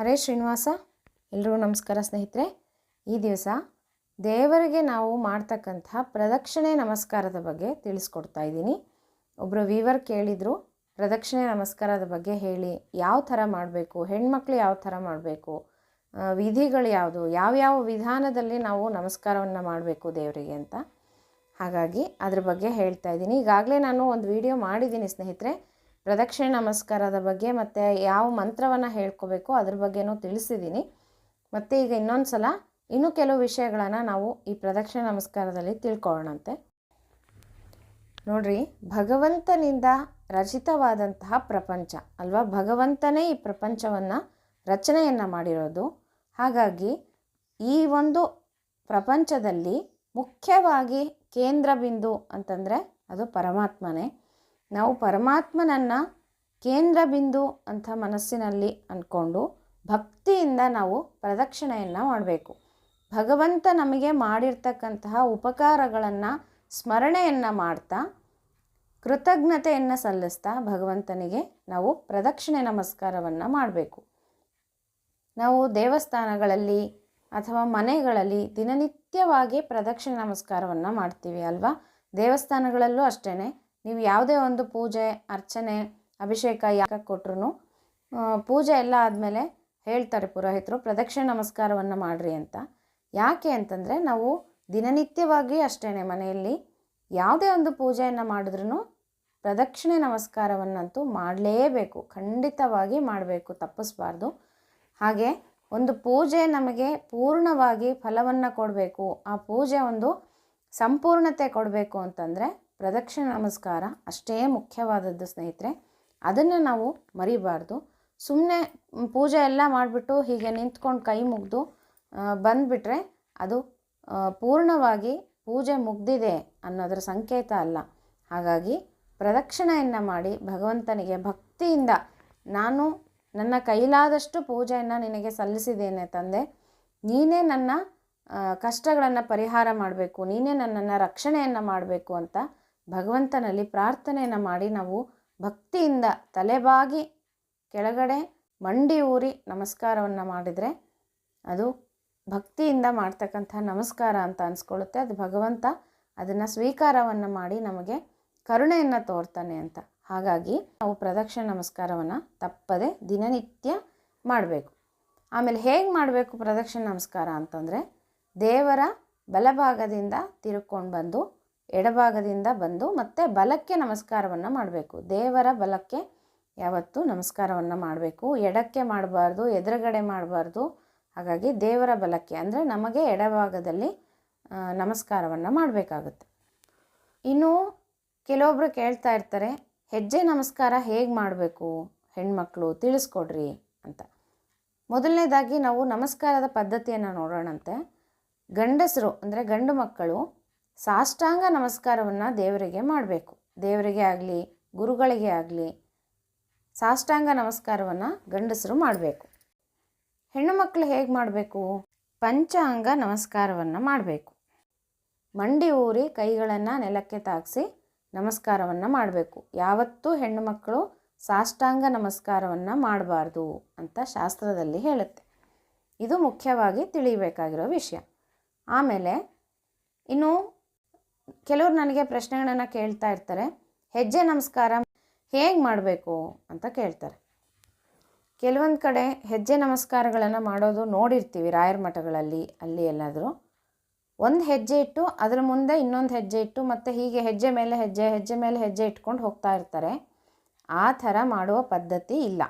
ಹರೇ ಶ್ರೀನಿವಾಸ ಎಲ್ಲರೂ ನಮಸ್ಕಾರ ಸ್ನೇಹಿತರೆ. ಈ ದಿವಸ ದೇವರಿಗೆ ನಾವು ಮಾಡ್ತಕ್ಕಂತಹ ಪ್ರದಕ್ಷಿಣೆ ನಮಸ್ಕಾರದ ಬಗ್ಗೆ ತಿಳಿಸ್ಕೊಡ್ತಾ ಇದ್ದೀನಿ. ಒಬ್ಬರು ವೀವರ್ ಕೇಳಿದರು, ಪ್ರದಕ್ಷಿಣೆ ನಮಸ್ಕಾರದ ಬಗ್ಗೆ ಹೇಳಿ, ಯಾವ ಥರ ಮಾಡಬೇಕು, ಹೆಣ್ಮಕ್ಳು ಯಾವ ಥರ ಮಾಡಬೇಕು ವಿಧಿಗಳು ಯಾವುದು, ಯಾವ್ಯಾವ ವಿಧಾನದಲ್ಲಿ ನಾವು ನಮಸ್ಕಾರವನ್ನು ಮಾಡಬೇಕು ದೇವರಿಗೆ ಅಂತ. ಹಾಗಾಗಿ ಅದ್ರ ಬಗ್ಗೆ ಹೇಳ್ತಾ ಇದ್ದೀನಿ. ಈಗಾಗಲೇ ನಾನು ಒಂದು ವಿಡಿಯೋ ಮಾಡಿದ್ದೀನಿ ಸ್ನೇಹಿತರೆ. ಪ್ರದಕ್ಷಿಣೆ ನಮಸ್ಕಾರದ ಬಗ್ಗೆ ಮತ್ತು ಯಾವ ಮಂತ್ರವನ್ನು ಹೇಳ್ಕೋಬೇಕು ಅದ್ರ ಬಗ್ಗೆನೂ ತಿಳಿಸಿದ್ದೀನಿ ಮತ್ತು ಈಗ ಇನ್ನೊಂದು ಸಲ ಇನ್ನೂ ಕೆಲವು ವಿಷಯಗಳನ್ನು ನಾವು ಈ ಪ್ರದಕ್ಷಿಣೆ ನಮಸ್ಕಾರದಲ್ಲಿ ತಿಳ್ಕೊಳ್ಳೋಣಂತೆ. ನೋಡ್ರಿ, ಭಗವಂತನಿಂದ ರಚಿತವಾದಂತಹ ಪ್ರಪಂಚ ಅಲ್ವಾ? ಭಗವಂತನೇ ಈ ಪ್ರಪಂಚವನ್ನು ರಚನೆಯನ್ನು ಮಾಡಿರೋದು. ಹಾಗಾಗಿ ಈ ಒಂದು ಪ್ರಪಂಚದಲ್ಲಿ ಮುಖ್ಯವಾಗಿ ಕೇಂದ್ರ ಬಿಂದು ಅಂತಂದರೆ ಅದು ಪರಮಾತ್ಮನೇ. ನಾವು ಪರಮಾತ್ಮನನ್ನು ಕೇಂದ್ರ ಬಿಂದು ಅಂತ ಮನಸ್ಸಿನಲ್ಲಿ ಅಂದ್ಕೊಂಡು ಭಕ್ತಿಯಿಂದ ನಾವು ಪ್ರದಕ್ಷಿಣೆಯನ್ನು ಮಾಡಬೇಕು. ಭಗವಂತ ನಮಗೆ ಮಾಡಿರ್ತಕ್ಕಂತಹ ಉಪಕಾರಗಳನ್ನು ಸ್ಮರಣೆಯನ್ನು ಮಾಡ್ತಾ ಕೃತಜ್ಞತೆಯನ್ನು ಸಲ್ಲಿಸ್ತಾ ಭಗವಂತನಿಗೆ ನಾವು ಪ್ರದಕ್ಷಿಣೆ ನಮಸ್ಕಾರವನ್ನು ಮಾಡಬೇಕು. ನಾವು ದೇವಸ್ಥಾನಗಳಲ್ಲಿ ಅಥವಾ ಮನೆಗಳಲ್ಲಿ ದಿನನಿತ್ಯವಾಗಿ ಪ್ರದಕ್ಷಿಣೆ ನಮಸ್ಕಾರವನ್ನು ಮಾಡ್ತೀವಿ ಅಲ್ವಾ? ದೇವಸ್ಥಾನಗಳಲ್ಲೂ ಅಷ್ಟೇ ನೀವು ಯಾವುದೇ ಒಂದು ಪೂಜೆ, ಅರ್ಚನೆ, ಅಭಿಷೇಕ ಯಾಕೆ ಕೊಟ್ರು ಪೂಜೆ ಎಲ್ಲ ಆದಮೇಲೆ ಹೇಳ್ತಾರೆ ಪುರೋಹಿತರು, ಪ್ರದಕ್ಷಿಣೆ ನಮಸ್ಕಾರವನ್ನು ಮಾಡಿರಿ ಅಂತ. ಯಾಕೆ ಅಂತಂದರೆ ನಾವು ದಿನನಿತ್ಯವಾಗಿ ಅಷ್ಟೇ ಮನೆಯಲ್ಲಿ ಯಾವುದೇ ಒಂದು ಪೂಜೆಯನ್ನು ಮಾಡಿದ್ರೂ ಪ್ರದಕ್ಷಿಣೆ ನಮಸ್ಕಾರವನ್ನಂತೂ ಮಾಡಲೇಬೇಕು, ಖಂಡಿತವಾಗಿ ಮಾಡಬೇಕು, ತಪ್ಪಿಸ್ಬಾರ್ದು. ಹಾಗೆ ಒಂದು ಪೂಜೆ ನಮಗೆ ಪೂರ್ಣವಾಗಿ ಫಲವನ್ನು ಕೊಡಬೇಕು, ಆ ಪೂಜೆ ಒಂದು ಸಂಪೂರ್ಣತೆ ಕೊಡಬೇಕು ಅಂತಂದರೆ ಪ್ರದಕ್ಷಿಣೆ ನಮಸ್ಕಾರ ಅಷ್ಟೇ ಮುಖ್ಯವಾದದ್ದು ಸ್ನೇಹಿತರೆ. ಅದನ್ನು ನಾವು ಮರಿಬಾರ್ದು. ಸುಮ್ಮನೆ ಪೂಜೆ ಎಲ್ಲ ಮಾಡಿಬಿಟ್ಟು ಹೀಗೆ ನಿಂತ್ಕೊಂಡು ಕೈ ಮುಗಿದು ಬಂದುಬಿಟ್ರೆ ಅದು ಪೂರ್ಣವಾಗಿ ಪೂಜೆ ಮುಗ್ದಿದೆ ಅನ್ನೋದರ ಸಂಕೇತ ಅಲ್ಲ. ಹಾಗಾಗಿ ಪ್ರದಕ್ಷಿಣೆಯನ್ನು ಮಾಡಿ ಭಗವಂತನಿಗೆ ಭಕ್ತಿಯಿಂದ ನಾನು ನನ್ನ ಕೈಲಾದಷ್ಟು ಪೂಜೆಯನ್ನು ನಿನಗೆ ಸಲ್ಲಿಸಿದ್ದೇನೆ ತಂದೆ. ನೀನೇ ನನ್ನ ಕಷ್ಟಗಳನ್ನು ಪರಿಹಾರ ಮಾಡಬೇಕು, ನೀನೇ ನನ್ನನ್ನು ರಕ್ಷಣೆಯನ್ನು ಮಾಡಬೇಕು ಅಂತ ಭಗವಂತನಲ್ಲಿ ಪ್ರಾರ್ಥನೆಯನ್ನು ಮಾಡಿ ನಾವು ಭಕ್ತಿಯಿಂದ ತಲೆಬಾಗಿ ಕೆಳಗಡೆ ಮಂಡಿ ಊರಿ ನಮಸ್ಕಾರವನ್ನು ಮಾಡಿದರೆ ಅದು ಭಕ್ತಿಯಿಂದ ಮಾಡ್ತಕ್ಕಂಥ ನಮಸ್ಕಾರ ಅಂತ ಅನಿಸ್ಕೊಳ್ಳುತ್ತೆ. ಅದು ಭಗವಂತ ಅದನ್ನು ಸ್ವೀಕಾರವನ್ನು ಮಾಡಿ ನಮಗೆ ಕರುಣೆಯನ್ನು ತೋರ್ತಾನೆ ಅಂತ. ಹಾಗಾಗಿ ನಾವು ಪ್ರದಕ್ಷಿಣ ನಮಸ್ಕಾರವನ್ನು ತಪ್ಪದೆ ದಿನನಿತ್ಯ ಮಾಡಬೇಕು. ಆಮೇಲೆ ಹೇಗೆ ಮಾಡಬೇಕು ಪ್ರದಕ್ಷಿಣ ನಮಸ್ಕಾರ ಅಂತಂದರೆ ದೇವರ ಬಲಭಾಗದಿಂದ ತಿರುಕೊಂಡು ಬಂದು ಎಡಭಾಗದಿಂದ ಬಂದು ಮತ್ತೆ ಬಲಕ್ಕೆ ನಮಸ್ಕಾರವನ್ನು ಮಾಡಬೇಕು. ದೇವರ ಬಲಕ್ಕೆ ಯಾವತ್ತೂ ನಮಸ್ಕಾರವನ್ನು ಮಾಡಬೇಕು. ಎಡಕ್ಕೆ ಮಾಡಬಾರ್ದು, ಎದುರುಗಡೆ ಮಾಡಬಾರ್ದು. ಹಾಗಾಗಿ ದೇವರ ಬಲಕ್ಕೆ ಅಂದರೆ ನಮಗೆ ಎಡಭಾಗದಲ್ಲಿ ನಮಸ್ಕಾರವನ್ನು ಮಾಡಬೇಕಾಗುತ್ತೆ. ಇನ್ನು ಕೆಲವೊಬ್ಬರು ಕೇಳ್ತಾ ಇರ್ತಾರೆ, ಹೆಜ್ಜೆ ನಮಸ್ಕಾರ ಹೇಗೆ ಮಾಡಬೇಕು? ಹೆಣ್ಮಕ್ಳು ತಿಳಿಸ್ಕೊಡ್ರಿ ಅಂತ. ಮೊದಲನೇದಾಗಿ ನಾವು ನಮಸ್ಕಾರದ ಪದ್ಧತಿಯನ್ನು ನೋಡೋಣಂತೆ. ಗಂಡಸರು ಅಂದರೆ ಗಂಡು ಮಕ್ಕಳು ಸಾಷ್ಟಾಂಗ ನಮಸ್ಕಾರವನ್ನು ದೇವರಿಗೆ ಮಾಡಬೇಕು. ದೇವರಿಗೆ ಆಗಲಿ, ಗುರುಗಳಿಗೆ ಆಗಲಿ ಸಾಷ್ಟಾಂಗ ನಮಸ್ಕಾರವನ್ನು ಗಂಡಸರು ಮಾಡಬೇಕು. ಹೆಣ್ಣು ಮಕ್ಕಳು ಹೇಗೆ ಮಾಡಬೇಕು? ಪಂಚಾಂಗ ನಮಸ್ಕಾರವನ್ನು ಮಾಡಬೇಕು. ಮಂಡಿ ಊರಿ ಕೈಗಳನ್ನು ನೆಲಕ್ಕೆ ತಾಗಿಸಿ ನಮಸ್ಕಾರವನ್ನು ಮಾಡಬೇಕು. ಯಾವತ್ತೂ ಹೆಣ್ಣು ಮಕ್ಕಳು ಸಾಷ್ಟಾಂಗ ನಮಸ್ಕಾರವನ್ನು ಮಾಡಬಾರ್ದು ಅಂತ ಶಾಸ್ತ್ರದಲ್ಲಿ ಹೇಳುತ್ತೆ. ಇದು ಮುಖ್ಯವಾಗಿ ತಿಳಿಯಬೇಕಾಗಿರೋ ವಿಷಯ. ಆಮೇಲೆ ಇನ್ನು ಕೆಲವರು ನನಗೆ ಪ್ರಶ್ನೆಗಳನ್ನು ಕೇಳ್ತಾ ಇರ್ತಾರೆ, ಹೆಜ್ಜೆ ನಮಸ್ಕಾರ, ಹೇಗೆ ಮಾಡಬೇಕು? ಅಂತ ಕೇಳ್ತಾರೆ. ಕೆಲವೊಂದು ಕಡೆ ಹೆಜ್ಜೆ ನಮಸ್ಕಾರಗಳನ್ನು ಮಾಡೋದು ನೋಡಿರ್ತೀವಿ ರಾಯರ ಮಠಗಳಲ್ಲಿ, ಅಲ್ಲಿ ಎಲ್ಲಾದರೂ. ಒಂದು ಹೆಜ್ಜೆ ಇಟ್ಟು ಅದರ ಮುಂದೆ ಇನ್ನೊಂದು ಹೆಜ್ಜೆ ಇಟ್ಟು ಮತ್ತು ಹೀಗೆ ಹೆಜ್ಜೆ ಮೇಲೆ ಹೆಜ್ಜೆ ಹೆಜ್ಜೆ ಮೇಲೆ ಹೆಜ್ಜೆ ಇಟ್ಕೊಂಡು ಹೋಗ್ತಾ ಇರ್ತಾರೆ. ಆ ಥರ ಮಾಡುವ ಪದ್ಧತಿ ಇಲ್ಲ.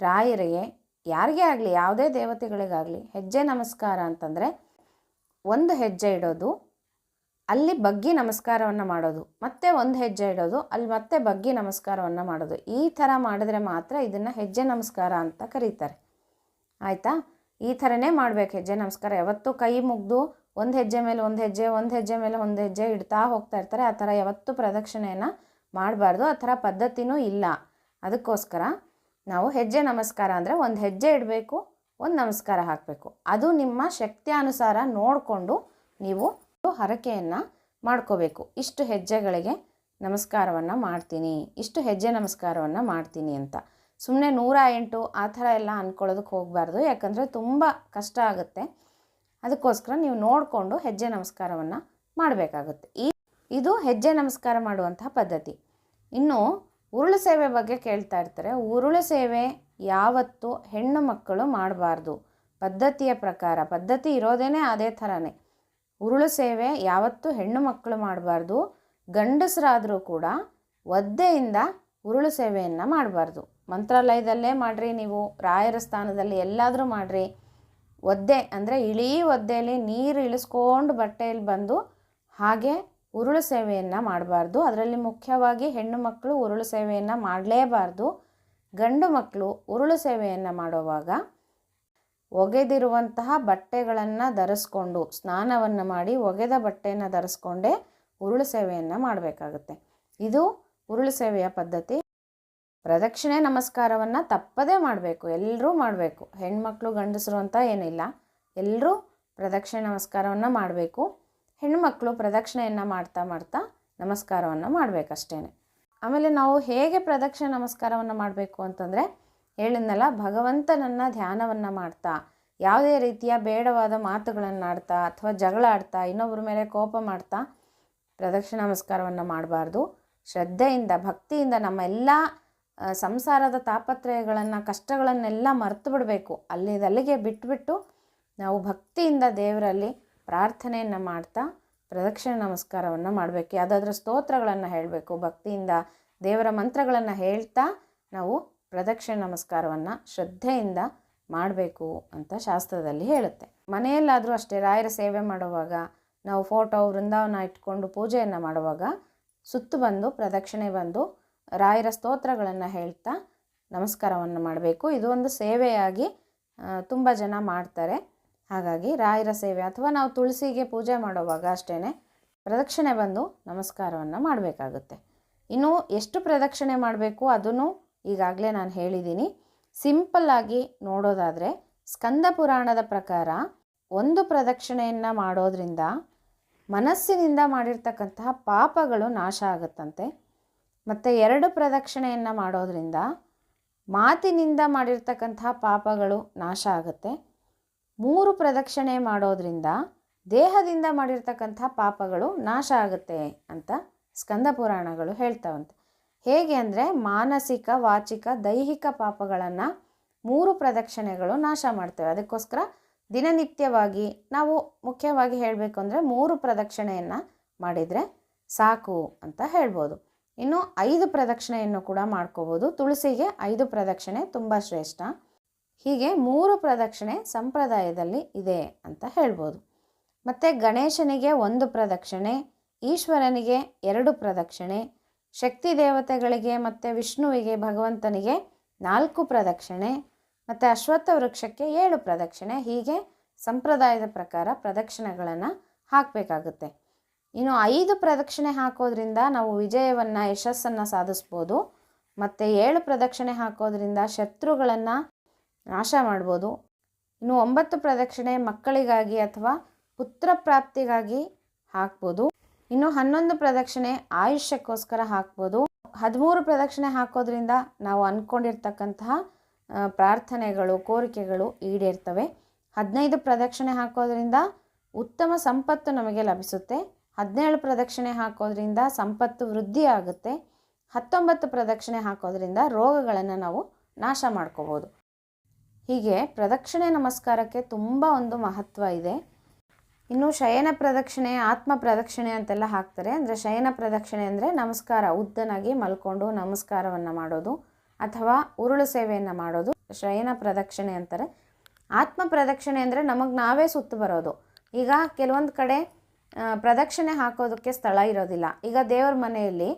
ರಾಯರಿಗೆ, ಯಾರಿಗೇ ಆಗಲಿ, ಯಾವುದೇ ದೇವತೆಗಳಿಗಾಗಲಿ, ಹೆಜ್ಜೆ ನಮಸ್ಕಾರ ಅಂತಂದರೆ, ಒಂದು ಹೆಜ್ಜೆ ಇಡೋದು ಅಲ್ಲಿ ಬಗ್ಗಿ ನಮಸ್ಕಾರವನ್ನು ಮಾಡೋದು, ಮತ್ತೆ ಒಂದು ಹೆಜ್ಜೆ ಇಡೋದು, ಅಲ್ಲಿ ಮತ್ತೆ ಬಗ್ಗಿ ನಮಸ್ಕಾರವನ್ನು ಮಾಡೋದು. ಈ ಥರ ಮಾಡಿದ್ರೆ ಮಾತ್ರ ಇದನ್ನು ಹೆಜ್ಜೆ ನಮಸ್ಕಾರ ಅಂತ ಕರೀತಾರೆ. ಆಯಿತಾ? ಈ ಥರನೇ ಮಾಡಬೇಕು ಹೆಜ್ಜೆ ನಮಸ್ಕಾರ. ಯಾವತ್ತೂ ಕೈ ಮುಗ್ದು ಒಂದು ಹೆಜ್ಜೆ ಮೇಲೆ ಒಂದು ಹೆಜ್ಜೆ ಒಂದು ಹೆಜ್ಜೆ ಮೇಲೆ ಒಂದು ಹೆಜ್ಜೆ ಇಡ್ತಾ ಹೋಗ್ತಾ ಇರ್ತಾರೆ. ಆ ಥರ ಯಾವತ್ತೂ ಪ್ರದಕ್ಷಿಣೆಯನ್ನು ಮಾಡಬಾರ್ದು. ಆ ಥರ ಪದ್ಧತಿನೂ ಇಲ್ಲ. ಅದಕ್ಕೋಸ್ಕರ ನಾವು ಹೆಜ್ಜೆ ನಮಸ್ಕಾರ ಅಂದರೆ ಒಂದು ಹೆಜ್ಜೆ ಇಡಬೇಕು, ಒಂದು ನಮಸ್ಕಾರ ಹಾಕಬೇಕು. ಅದು ನಿಮ್ಮ ಶಕ್ತಿಯಾನುಸಾರ ನೋಡಿಕೊಂಡು ನೀವು ಹರಕೆಯನ್ನು ಮಾಡ್ಕೋಬೇಕು. ಇಷ್ಟು ಹೆಜ್ಜೆಗಳಿಗೆ ನಮಸ್ಕಾರವನ್ನು ಮಾಡ್ತೀನಿ. ಇಷ್ಟು ಹೆಜ್ಜೆ ನಮಸ್ಕಾರವನ್ನು ಮಾಡ್ತೀನಿ ಅಂತ. ಸುಮ್ಮನೆ ನೂರ ಎಂಟು ಆ ಥರ ಎಲ್ಲ ಅಂದ್ಕೊಳ್ಳೋದಕ್ಕೆ ಹೋಗಬಾರ್ದು. ಯಾಕಂದರೆ ತುಂಬ ಕಷ್ಟ ಆಗುತ್ತೆ. ಅದಕ್ಕೋಸ್ಕರ ನೀವು ನೋಡಿಕೊಂಡು ಹೆಜ್ಜೆ ನಮಸ್ಕಾರವನ್ನು ಮಾಡಬೇಕಾಗುತ್ತೆ. ಈ ಇದು ಹೆಜ್ಜೆ ನಮಸ್ಕಾರ ಮಾಡುವಂತಹ ಪದ್ಧತಿ. ಇನ್ನು ಉರುಳು ಸೇವೆ ಬಗ್ಗೆ ಕೇಳ್ತಾ ಇರ್ತಾರೆ. ಉರುಳು ಸೇವೆ ಯಾವತ್ತು ಹೆಣ್ಣು ಮಕ್ಕಳು ಮಾಡಬಾರ್ದು. ಪದ್ಧತಿಯ ಪ್ರಕಾರ. ಪದ್ಧತಿ ಇರೋದೇ ಅದೇ ಥರನೇ. ಉರುಳು ಸೇವೆ ಯಾವತ್ತೂ ಹೆಣ್ಣು ಮಕ್ಕಳು ಮಾಡಬಾರ್ದು. ಗಂಡಸರಾದರೂ ಕೂಡ ಒದ್ದೆಯಿಂದ ಉರುಳು ಸೇವೆಯನ್ನು ಮಾಡಬಾರ್ದು. ಮಂತ್ರಾಲಯದಲ್ಲೇ ಮಾಡಿರಿ ನೀವು, ರಾಯರ ಸ್ಥಾನದಲ್ಲಿ ಎಲ್ಲಾದರೂ ಮಾಡಿರಿ. ಒದ್ದೆ ಅಂದರೆ ಇಳೀ ಒದ್ದೆಯಲ್ಲಿ ನೀರು ಇಳಿಸ್ಕೊಂಡು ಬಟ್ಟೆಯಲ್ಲಿ ಬಂದು ಹಾಗೆ ಉರುಳು ಸೇವೆಯನ್ನು ಮಾಡಬಾರ್ದು. ಅದರಲ್ಲಿ ಮುಖ್ಯವಾಗಿ ಹೆಣ್ಣು ಮಕ್ಕಳು ಉರುಳು ಸೇವೆಯನ್ನು ಮಾಡಲೇಬಾರ್ದು. ಗಂಡು ಮಕ್ಕಳು ಉರುಳು ಸೇವೆಯನ್ನು ಮಾಡುವಾಗ ಒಗೆದಿರುವಂತಹ ಬಟ್ಟೆಗಳನ್ನು ಧರಿಸ್ಕೊಂಡು, ಸ್ನಾನವನ್ನು ಮಾಡಿ ಒಗೆದ ಬಟ್ಟೆಯನ್ನು ಧರಿಸ್ಕೊಂಡೇ ಉರುಳು ಸೇವೆಯನ್ನು ಮಾಡಬೇಕಾಗುತ್ತೆ. ಇದು ಉರುಳು ಸೇವೆಯ ಪದ್ಧತಿ. ಪ್ರದಕ್ಷಿಣೆ ನಮಸ್ಕಾರವನ್ನು ತಪ್ಪದೇ ಮಾಡಬೇಕು ಎಲ್ಲರೂ ಮಾಡಬೇಕು. ಹೆಣ್ಮಕ್ಳು ಗಂಡಸರು ಅಂತ ಏನಿಲ್ಲ ಎಲ್ಲರೂ ಪ್ರದಕ್ಷಿಣೆ ನಮಸ್ಕಾರವನ್ನು ಮಾಡಬೇಕು. ಹೆಣ್ಮಕ್ಳು ಪ್ರದಕ್ಷಿಣೆಯನ್ನು ಮಾಡ್ತಾ ಮಾಡ್ತಾ ನಮಸ್ಕಾರವನ್ನು ಮಾಡಬೇಕಷ್ಟೇ ಆಮೇಲೆ ನಾವು ಹೇಗೆ ಪ್ರದಕ್ಷಿಣೆ ನಮಸ್ಕಾರವನ್ನು ಮಾಡಬೇಕು ಅಂತಂದರೆ ಹೇಳಿದ್ನಲ್ಲ ಭಗವಂತನನ್ನು ಧ್ಯಾನವನ್ನು ಮಾಡ್ತಾ, ಯಾವುದೇ ರೀತಿಯ ಬೇಡವಾದ ಮಾತುಗಳನ್ನು ಆಡ್ತಾ ಅಥವಾ ಜಗಳ ಆಡ್ತಾ ಇನ್ನೊಬ್ಬರ ಮೇಲೆ ಕೋಪ ಮಾಡ್ತಾ ಪ್ರದಕ್ಷಿಣ ನಮಸ್ಕಾರವನ್ನು ಮಾಡಬಾರ್ದು. ಶ್ರದ್ಧೆಯಿಂದ, ಭಕ್ತಿಯಿಂದ ನಮ್ಮ ಎಲ್ಲ ಸಂಸಾರದ ತಾಪತ್ರಯಗಳನ್ನು, ಕಷ್ಟಗಳನ್ನೆಲ್ಲ ಮರೆತು ಬಿಡಬೇಕು. ಅಲ್ಲಿದಲ್ಲಿಗೆ ಬಿಟ್ಬಿಟ್ಟು ನಾವು ಭಕ್ತಿಯಿಂದ ದೇವರಲ್ಲಿ ಪ್ರಾರ್ಥನೆಯನ್ನು ಮಾಡ್ತಾ ಪ್ರದಕ್ಷಿಣೆ ನಮಸ್ಕಾರವನ್ನು ಮಾಡಬೇಕು. ಯಾವುದಾದ್ರೂ ಸ್ತೋತ್ರಗಳನ್ನು ಹೇಳಬೇಕು. ಭಕ್ತಿಯಿಂದ ದೇವರ ಮಂತ್ರಗಳನ್ನು ಹೇಳ್ತಾ ನಾವು ಪ್ರದಕ್ಷಿಣೆ ನಮಸ್ಕಾರವನ್ನು ಶ್ರದ್ಧೆಯಿಂದ ಮಾಡಬೇಕು ಅಂತ ಶಾಸ್ತ್ರದಲ್ಲಿ ಹೇಳುತ್ತೆ. ಮನೆಯಲ್ಲಾದರೂ ಅಷ್ಟೇ, ರಾಯರ ಸೇವೆ ಮಾಡುವಾಗ, ನಾವು ಫೋಟೋ ವೃಂದಾವನ ಇಟ್ಕೊಂಡು ಪೂಜೆಯನ್ನು ಮಾಡುವಾಗ ಸುತ್ತು ಬಂದು, ಪ್ರದಕ್ಷಿಣೆ ಬಂದು ರಾಯರ ಸ್ತೋತ್ರಗಳನ್ನು ಹೇಳ್ತಾ ನಮಸ್ಕಾರವನ್ನು ಮಾಡಬೇಕು. ಇದು ಒಂದು ಸೇವೆಯಾಗಿ ತುಂಬ ಜನ ಮಾಡ್ತಾರೆ. ಹಾಗಾಗಿ ರಾಯರ ಸೇವೆ ಅಥವಾ ನಾವು ತುಳಸಿಗೆ ಪೂಜೆ ಮಾಡುವಾಗ ಅಷ್ಟೇ ಪ್ರದಕ್ಷಿಣೆ ಬಂದು ನಮಸ್ಕಾರವನ್ನು ಮಾಡಬೇಕಾಗುತ್ತೆ. ಇನ್ನು ಎಷ್ಟು ಪ್ರದಕ್ಷಿಣೆ ಮಾಡಬೇಕು ಅದನ್ನು ಈಗಾಗಲೇ ನಾನು ಹೇಳಿದ್ದೀನಿ. ಸಿಂಪಲ್ಲಾಗಿ ನೋಡೋದಾದರೆ ಸ್ಕಂದ ಪುರಾಣದ ಪ್ರಕಾರ ಒಂದು ಪ್ರದಕ್ಷಿಣೆಯನ್ನು ಮಾಡೋದ್ರಿಂದ ಮನಸ್ಸಿನಿಂದ ಮಾಡಿರ್ತಕ್ಕಂತಹ ಪಾಪಗಳು ನಾಶ ಆಗುತ್ತಂತೆ. ಮತ್ತು ಎರಡು ಪ್ರದಕ್ಷಿಣೆಯನ್ನು ಮಾಡೋದ್ರಿಂದ ಮಾತಿನಿಂದ ಮಾಡಿರ್ತಕ್ಕಂತಹ ಪಾಪಗಳು ನಾಶ ಆಗುತ್ತೆ. ಮೂರು ಪ್ರದಕ್ಷಿಣೆ ಮಾಡೋದ್ರಿಂದ ದೇಹದಿಂದ ಮಾಡಿರ್ತಕ್ಕಂಥ ಪಾಪಗಳು ನಾಶ ಆಗುತ್ತೆ ಅಂತ ಸ್ಕಂದ ಪುರಾಣಗಳು ಹೇಳ್ತಾವಂತೆ. ಹೇಗೆ ಅಂದರೆ ಮಾನಸಿಕ, ವಾಚಿಕ, ದೈಹಿಕ ಪಾಪಗಳನ್ನು ಮೂರು ಪ್ರದಕ್ಷಿಣೆಗಳು ನಾಶ ಮಾಡ್ತೇವೆ. ಅದಕ್ಕೋಸ್ಕರ ದಿನನಿತ್ಯವಾಗಿ ನಾವು ಮುಖ್ಯವಾಗಿ ಹೇಳಬೇಕು ಅಂದರೆ ಮೂರು ಪ್ರದಕ್ಷಿಣೆಯನ್ನು ಮಾಡಿದರೆ ಸಾಕು ಅಂತ ಹೇಳ್ಬೋದು. ಇನ್ನು ಐದು ಪ್ರದಕ್ಷಿಣೆಯನ್ನು ಕೂಡ ಮಾಡ್ಕೋಬೋದು. ತುಳಸಿಗೆ ಐದು ಪ್ರದಕ್ಷಿಣೆ ತುಂಬ ಶ್ರೇಷ್ಠ. ಹೀಗೆ ಮೂರು ಪ್ರದಕ್ಷಿಣೆ ಸಂಪ್ರದಾಯದಲ್ಲಿ ಇದೆ ಅಂತ ಹೇಳ್ಬೋದು. ಮತ್ತು ಗಣೇಶನಿಗೆ ಒಂದು ಪ್ರದಕ್ಷಿಣೆ, ಈಶ್ವರನಿಗೆ ಎರಡು ಪ್ರದಕ್ಷಿಣೆ ಶಕ್ತಿ ದೇವತೆಗಳಿಗೆ ಮತ್ತು ವಿಷ್ಣುವಿಗೆ, ಭಗವಂತನಿಗೆ ನಾಲ್ಕು ಪ್ರದಕ್ಷಿಣೆ, ಮತ್ತು ಅಶ್ವತ್ಥ ವೃಕ್ಷಕ್ಕೆ ಏಳು ಪ್ರದಕ್ಷಿಣೆ. ಹೀಗೆ ಸಂಪ್ರದಾಯದ ಪ್ರಕಾರ ಪ್ರದಕ್ಷಿಣೆಗಳನ್ನು ಹಾಕಬೇಕಾಗುತ್ತೆ. ಇನ್ನು ಐದು ಪ್ರದಕ್ಷಿಣೆ ಹಾಕೋದ್ರಿಂದ ನಾವು ವಿಜಯವನ್ನು, ಯಶಸ್ಸನ್ನು ಸಾಧಿಸ್ಬೋದು. ಮತ್ತು ಏಳು ಪ್ರದಕ್ಷಿಣೆ ಹಾಕೋದ್ರಿಂದ ಶತ್ರುಗಳನ್ನು ನಾಶ ಮಾಡ್ಬೋದು. ಇನ್ನು ಒಂಬತ್ತು ಪ್ರದಕ್ಷಿಣೆ ಮಕ್ಕಳಿಗಾಗಿ ಅಥವಾ ಪುತ್ರ ಪ್ರಾಪ್ತಿಗಾಗಿ ಹಾಕ್ಬೋದು. ಇನ್ನು ಹನ್ನೊಂದು ಪ್ರದಕ್ಷಿಣೆ ಆಯುಷ್ಯಕ್ಕೋಸ್ಕರ ಹಾಕ್ಬೋದು. ಹದಿಮೂರು ಪ್ರದಕ್ಷಿಣೆ ಹಾಕೋದ್ರಿಂದ ನಾವು ಅಂದ್ಕೊಂಡಿರ್ತಕ್ಕಂತಹ ಪ್ರಾರ್ಥನೆಗಳು, ಕೋರಿಕೆಗಳು ಈಡೇರ್ತವೆ. ಹದಿನೈದು ಪ್ರದಕ್ಷಿಣೆ ಹಾಕೋದ್ರಿಂದ ಉತ್ತಮ ಸಂಪತ್ತು ನಮಗೆ ಲಭಿಸುತ್ತೆ. ಹದಿನೇಳು ಪ್ರದಕ್ಷಿಣೆ ಹಾಕೋದ್ರಿಂದ ಸಂಪತ್ತು ವೃದ್ಧಿ ಆಗುತ್ತೆ. ಹತ್ತೊಂಬತ್ತು ಪ್ರದಕ್ಷಿಣೆ ಹಾಕೋದ್ರಿಂದ ರೋಗಗಳನ್ನು ನಾವು ನಾಶ ಮಾಡ್ಕೋಬೋದು. ಹೀಗೆ ಪ್ರದಕ್ಷಿಣೆ ನಮಸ್ಕಾರಕ್ಕೆ ತುಂಬ ಒಂದು ಮಹತ್ವ ಇದೆ. ಇನ್ನು ಶಯನ ಪ್ರದಕ್ಷಿಣೆ, ಆತ್ಮ ಪ್ರದಕ್ಷಿಣೆ ಅಂತೆಲ್ಲ ಹಾಕ್ತಾರೆ. ಅಂದರೆ ಶಯನ ಪ್ರದಕ್ಷಿಣೆ ಅಂದರೆ ನಮಸ್ಕಾರ, ಉದ್ದನಾಗಿ ಮಲ್ಕೊಂಡು ನಮಸ್ಕಾರವನ್ನು ಮಾಡೋದು ಅಥವಾ ಉರುಳು ಸೇವೆಯನ್ನು ಮಾಡೋದು. ಶಯನ ಪ್ರದಕ್ಷಿಣೆ ಅಂತಾರೆ. ಆತ್ಮ ಪ್ರದಕ್ಷಿಣೆ ಅಂದರೆ ನಮಗೆ ನಾವೇ ಸುತ್ತು ಬರೋದು. ಈಗ ಕೆಲವೊಂದು ಕಡೆ ಪ್ರದಕ್ಷಿಣೆ ಹಾಕೋದಕ್ಕೆ ಸ್ಥಳ ಇರೋದಿಲ್ಲ. ಈಗ ದೇವ್ರ ಮನೆಯಲ್ಲಿ,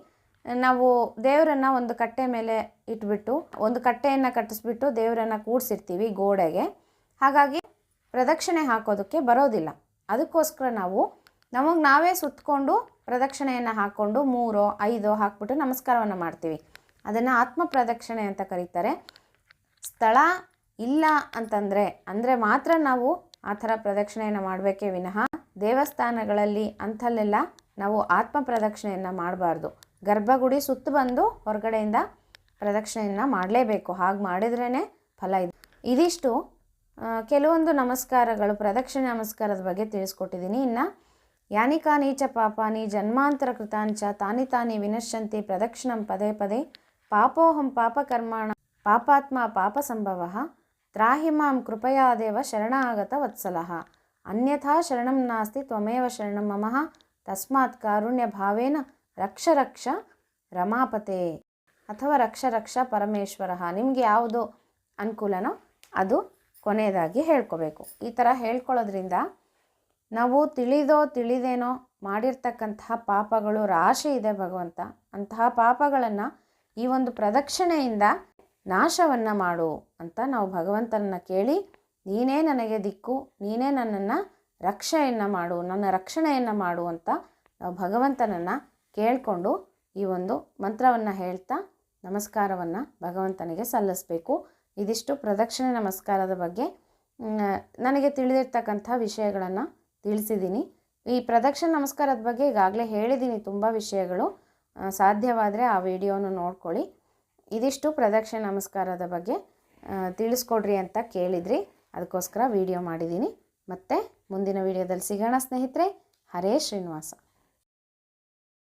ನಾವು ದೇವರನ್ನು ಒಂದು ಕಟ್ಟೆ ಮೇಲೆ ಇಟ್ಬಿಟ್ಟು, ಒಂದು ಕಟ್ಟೆಯನ್ನು ಕಟ್ಟಿಸ್ಬಿಟ್ಟು ದೇವರನ್ನು ಕೂಡಿಸಿರ್ತೀವಿ ಗೋಡೆಗೆ. ಹಾಗಾಗಿ ಪ್ರದಕ್ಷಿಣೆ ಹಾಕೋದಕ್ಕೆ ಬರೋದಿಲ್ಲ. ಅದಕ್ಕೋಸ್ಕರ ನಾವು ನಮಗೆ ನಾವೇ ಸುತ್ತಕೊಂಡು ಪ್ರದಕ್ಷಿಣೆಯನ್ನು ಹಾಕ್ಕೊಂಡು ಮೂರೋ, ಐದೋ ಹಾಕ್ಬಿಟ್ಟು ನಮಸ್ಕಾರವನ್ನು ಮಾಡ್ತೀವಿ. ಅದನ್ನು ಆತ್ಮ ಪ್ರದಕ್ಷಿಣೆ ಅಂತ ಕರೀತಾರೆ. ಸ್ಥಳ ಇಲ್ಲ ಅಂತಂದರೆ, ಅಂದರೆ ಮಾತ್ರ ನಾವು ಆ ಥರ ಪ್ರದಕ್ಷಿಣೆಯನ್ನು ಮಾಡಬೇಕೇ ವಿನಃ ದೇವಸ್ಥಾನಗಳಲ್ಲಿ ಅಂಥಲ್ಲೆಲ್ಲ ನಾವು ಆತ್ಮ ಪ್ರದಕ್ಷಿಣೆಯನ್ನು ಮಾಡಬಾರ್ದು. ಗರ್ಭಗುಡಿ ಸುತ್ತು ಬಂದು ಹೊರಗಡೆಯಿಂದ ಪ್ರದಕ್ಷಿಣೆಯನ್ನು ಮಾಡಲೇಬೇಕು. ಹಾಗೆ ಮಾಡಿದ್ರೇ ಫಲ ಇದೆ. ಇದಿಷ್ಟು ಕೆಲವೊಂದು ನಮಸ್ಕಾರಗಳು, ಪ್ರದಕ್ಷಿಣೆ ನಮಸ್ಕಾರದ ಬಗ್ಗೆ ತಿಳಿಸ್ಕೊಟ್ಟಿದ್ದೀನಿ. ಇನ್ನು ಯಾನಿಕಾ ನೀಚ ಪಾಪಾನಿ ಜನ್ಮಾಂತರ ಕೃತಾಂಚ, ತಾನಿ ತಾನಿ ವಿನಶ್ಯಂತಿ, ಪ್ರದಕ್ಷಿಣಂ ಪದೇ ಪದೇ, ಪಾಪೋಹಂ ಪಾಪಕರ್ಮಾಣ ಪಾಪಾತ್ಮ ಪಾಪ ಸಂಭವ, ತ್ರಾಹಿ ಮಾಂ ಕೃಪಯಾದೇವ ಶರಣಾಗತ ವತ್ಸಲಃ. ಅನ್ಯಥಾ ಶರಣಂ ನಾಸ್ತಿ ತ್ವಮೇವ ಶರಣಂ ಮಮಃ, ತಸ್ಮಾತ್ ಕಾರುಣ್ಯ ಭಾವೇನ ರಕ್ಷ ರಕ್ಷ ರಮಾಪತೆ. ಅಥವಾ ರಕ್ಷ ರಕ್ಷ ಪರಮೇಶ್ವರ. ನಿಮಗೆ ಯಾವುದು ಅನುಕೂಲನೋ ಅದು ಕೊನೆಯದಾಗಿ ಹೇಳ್ಕೋಬೇಕು. ಈ ಥರ ಹೇಳ್ಕೊಳ್ಳೋದ್ರಿಂದ ನಾವು ತಿಳಿದೋ ತಿಳಿದೇನೋ ಮಾಡಿರ್ತಕ್ಕಂತಹ ಪಾಪಗಳು ರಾಶಿ ಇದೆ ಭಗವಂತ. ಅಂತಹ ಪಾಪಗಳನ್ನು ಈ ಒಂದು ಪ್ರದಕ್ಷಿಣೆಯಿಂದ ನಾಶವನ್ನು ಮಾಡು ಅಂತ ನಾವು ಭಗವಂತನನ್ನು ಕೇಳಿ, ನೀನೇ ನನಗೆ ದಿಕ್ಕು, ನೀನೇ ನನ್ನನ್ನು ರಕ್ಷೆಯನ್ನು ಮಾಡು, ನನ್ನ ರಕ್ಷಣೆಯನ್ನು ಮಾಡು ಅಂತ ನಾವು ಭಗವಂತನನ್ನು ಕೇಳಿಕೊಂಡು ಈ ಒಂದು ಮಂತ್ರವನ್ನು ಹೇಳ್ತಾ ನಮಸ್ಕಾರವನ್ನು ಭಗವಂತನಿಗೆ ಸಲ್ಲಿಸಬೇಕು. ಇದಿಷ್ಟು ಪ್ರದಕ್ಷಿಣೆ ನಮಸ್ಕಾರದ ಬಗ್ಗೆ. ನನಗೆ ತಿಳಿದಿರ್ತಕ್ಕಂಥ ವಿಷಯಗಳನ್ನು ತಿಳಿಸಿದ್ದೀನಿ. ಈ ಪ್ರದಕ್ಷಿಣೆ ನಮಸ್ಕಾರದ ಬಗ್ಗೆ ಈಗಾಗಲೇ ಹೇಳಿದ್ದೀನಿ ತುಂಬ ವಿಷಯಗಳು. ಸಾಧ್ಯವಾದರೆ ಆ ವಿಡಿಯೋನು ನೋಡ್ಕೊಳ್ಳಿ. ಇದಿಷ್ಟು ಪ್ರದಕ್ಷಿಣೆ ನಮಸ್ಕಾರದ ಬಗ್ಗೆ ತಿಳಿಸ್ಕೊಡ್ರಿ ಅಂತ ಕೇಳಿದ್ರಿ. ಅದಕ್ಕೋಸ್ಕರ ವಿಡಿಯೋ ಮಾಡಿದ್ದೀನಿ. ಮತ್ತೆ ಮುಂದಿನ ವಿಡಿಯೋದಲ್ಲಿ ಸಿಗೋಣ ಸ್ನೇಹಿತರೆ. ಹರೇ ಶ್ರೀನಿವಾಸ.